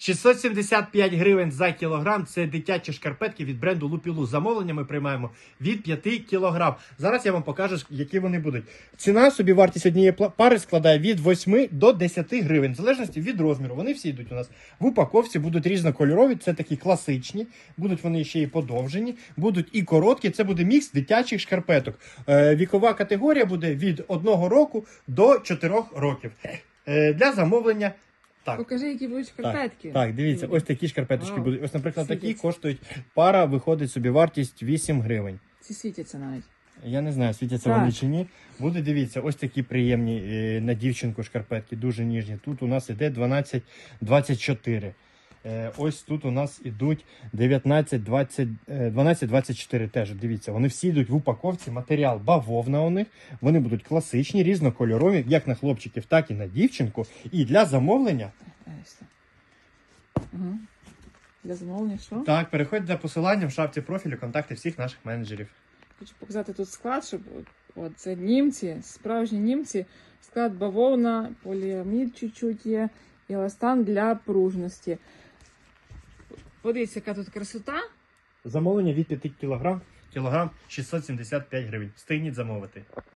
675 гривень за кілограм. Це дитячі шкарпетки від бренду Лупілу. Замовлення ми приймаємо від 5 кілограм. Зараз я вам покажу, які вони будуть. Ціна собі вартість однієї пари складає від 8 до 10 гривень, в залежності від розміру. Вони всі йдуть у нас в упаковці, будуть різнокольорові. Це такі класичні, будуть вони ще і подовжені, будуть і короткі. Це буде мікс дитячих шкарпеток. Е, вікова категорія буде від 1 року до 4 років. Е, для замовлення. Так, Покажи, які будуть шкарпетки. так, дивіться, ось такі шкарпеточки Вау. будуть. Ось, наприклад, такі коштують пара, виходить собі вартість 8 гривень. Ці світяться навіть. Я не знаю, світяться Так. вони чи ні. Буде дивіться, ось такі приємні е, на дівчинку шкарпетки, дуже ніжні. Тут у нас іде 12-24. Е, ось тут у нас ідуть 19, 20, е, 12, 24 теж. Дивіться, вони всі йдуть в упаковці. Матеріал бавовна у них. Вони будуть класичні, різнокольорові, як на хлопчиків, так і на дівчинку. І для замовлення Угу. Для замовлення що? так, переходьте за посиланням в шапці профілю, контакти всіх наших менеджерів. Хочу показати тут склад, щоб от це німці, справжні німці. Склад бавовна, поліамід чуть-чуть є, і еластан для пружності. Подивіться, яка тут красота. Замовлення від 5 кг, кілограм 675 гривень. Встигніть замовити.